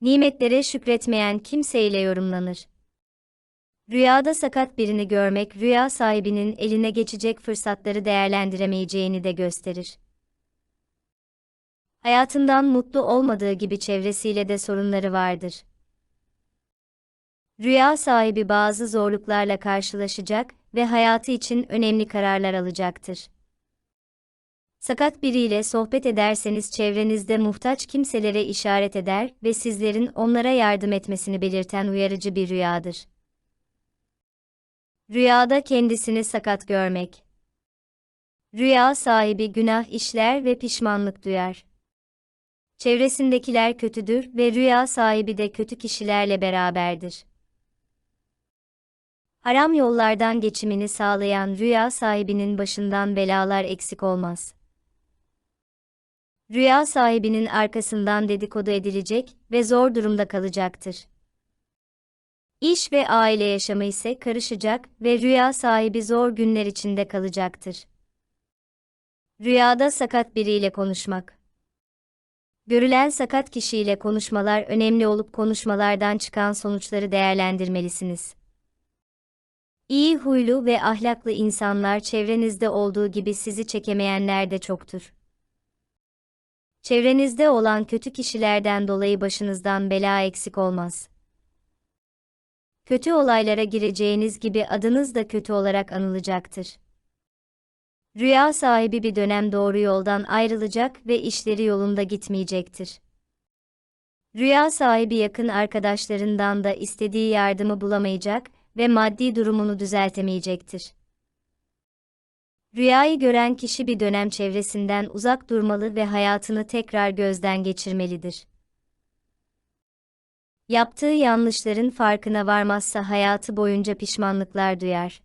Nimetlere şükretmeyen kimseyle yorumlanır. Rüyada sakat birini görmek rüya sahibinin eline geçecek fırsatları değerlendiremeyeceğini de gösterir. Hayatından mutlu olmadığı gibi çevresiyle de sorunları vardır. Rüya sahibi bazı zorluklarla karşılaşacak ve hayatı için önemli kararlar alacaktır. Sakat biriyle sohbet ederseniz çevrenizde muhtaç kimselere işaret eder ve sizlerin onlara yardım etmesini belirten uyarıcı bir rüyadır. Rüyada kendisini sakat görmek. Rüya sahibi günah işler ve pişmanlık duyar. Çevresindekiler kötüdür ve rüya sahibi de kötü kişilerle beraberdir. Haram yollardan geçimini sağlayan rüya sahibinin başından belalar eksik olmaz. Rüya sahibinin arkasından dedikodu edilecek ve zor durumda kalacaktır. İş ve aile yaşamı ise karışacak ve rüya sahibi zor günler içinde kalacaktır. Rüyada sakat biriyle konuşmak. Görülen sakat kişiyle konuşmalar önemli olup konuşmalardan çıkan sonuçları değerlendirmelisiniz. İyi huylu ve ahlaklı insanlar çevrenizde olduğu gibi sizi çekemeyenler de çoktur. Çevrenizde olan kötü kişilerden dolayı başınızdan bela eksik olmaz. Kötü olaylara gireceğiniz gibi adınız da kötü olarak anılacaktır. Rüya sahibi bir dönem doğru yoldan ayrılacak ve işleri yolunda gitmeyecektir. Rüya sahibi yakın arkadaşlarından da istediği yardımı bulamayacak ve maddi durumunu düzeltemeyecektir. Rüyayı gören kişi bir dönem çevresinden uzak durmalı ve hayatını tekrar gözden geçirmelidir. Yaptığı yanlışların farkına varmazsa hayatı boyunca pişmanlıklar duyar.